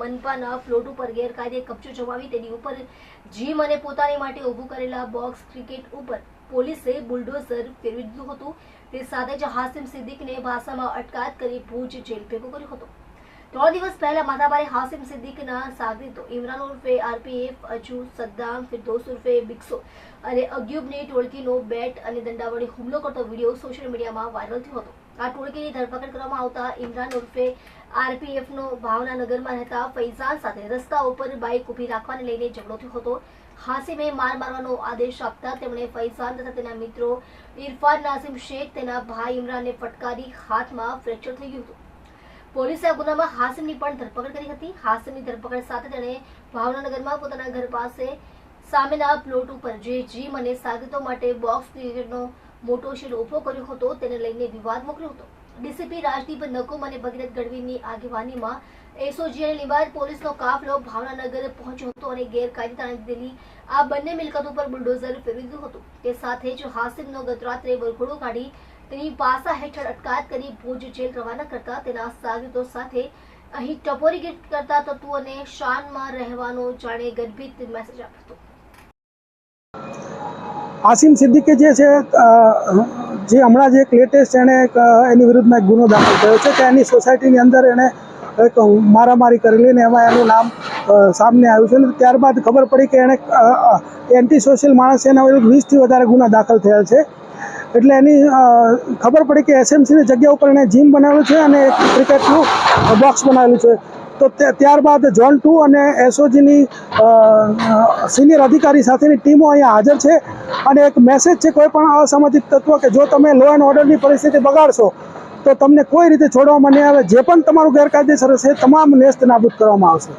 મનપાના float ઉપર ગેરકાયદે કબજો જમાવી તેની ઉપર જીમ અને પોતાની માટે ઊભું કરેલા બોક્સ, ક્રિકેટ ઉપર પોલીસે બુલડોઝર ફેરવી દીધું હતું. તે સાથે જ હાસિમ સિદ્દીકને ભાષામાં અટકાયત કરી ભુજ જેલ ભેગો કર્યો હતો. ત્રણ દિવસ પહેલા માતાબારી હાસિમ સિદ્દીકના સાગરીતો ઇમરાન ઉર્ફે આરપીએફ અજુ સદ્દામ ફિરદોસ ઉર્ફે બિક્સો અને અગ્યુબની ટોળકીનો બેટ અને દંડા વડે હુમલો કરતો વીડિયો સોશિયલ મીડિયામાં વાયરલ થયો હતો આ ટોળકીની ધરપકડ કરવામાં આવતા ઇમરાન ઉર્ફે આરપીએફનો ભાવનાનગરમાં રહેતા ફૈઝાન સાથે રસ્તા ઉપર બાઇક ઊભી રાખવાને લઈને ઝઘડો થયો હતો હાસિમે માર મારવાનો આદેશ આપતા તેમણે ફૈઝાન તથા તેના મિત્રો ઇરફાન નાસિમ શેખ તેના ભાઈ ઇમરાનને ફટકારી હાથમાં ફ્રેક્ચર થઈ ગયું હતું પોલીસે આ ગુનામાં હાસિમની પણ ધરપકડ કરી હતી. હાસિમની ધરપકડ સાથે તેણે ભાવનગરમાં પોતાના ઘર પાસે સામેના પ્લોટ ઉપર જે જીમ અને સાગરીતો માટે બોક્સ ક્રિકેટનો મોટો શેડ ઊભો કર્યો હતો, તેને લઈને વિવાદ મોકલ્યો હતો. ડીસીપી રાજદીપ નકુમ અને ભગીરથ ગઢવીની આગેવાનીમાં એસઓજી અને લીંબાયત પોલીસનો કાફલો ભાવનગર પહોંચ્યો હતો અને ગેરકાયદે તાણી આ બંને મિલકતો પર બુલડોઝર ફેરવી દીધું હતું. તે સાથે જ હાસિમનો ગતરાત્રે વરઘોડો કાઢી તેની પાસા હેઠળ અટકાયત કરી ભુજ જેલ રવાના કરતા તેના સાગરીતો સાથે અહીં ટપોરી ગીત કરતા તત્વોને શાનમાં રહેવાનો જાણે ગર્ભિત મેસેજ આપ્યો હતો. આસિમ સિદ્દીકી જે છે જે હમણાં જે એક લેટેસ્ટ એણે એની વિરુદ્ધમાં એક ગુનો દાખલ થયો છે કે એની સોસાયટીની અંદર એણે એક મારામારી કરેલી ને એમાં એનું નામ સામને સામે આવ્યું છે ને ત્યારબાદ ખબર પડી કે એણે એન્ટી સોશિયલ માણસ એના વિરુદ્ધ વીસથી વધારે ગુના દાખલ થયેલ છે. એટલે એની ખબર પડી કે એસએમસીની જગ્યા ઉપર એણે જીમ બનાવેલું છે અને એક ક્રિકેટનું બોક્સ બનાવેલું છે. તો ત્યારબાદ ઝોન ટુ અને એસઓજીની સિનિયર અધિકારી સાથેની ટીમો અહીંયા હાજર છે. અને એક મેસેજ છે, કોઈ પણ અસામાજિક તત્વ કે જો તમે લો એન્ડ ઓર્ડરની પરિસ્થિતિ બગાડશો, તો તમને કોઈ રીતે છોડવામાં નહીં આવે. જે પણ તમારું ગેરકાયદેસર હશે, તમામ નેસ્ત નાબૂદ કરવામાં આવશે.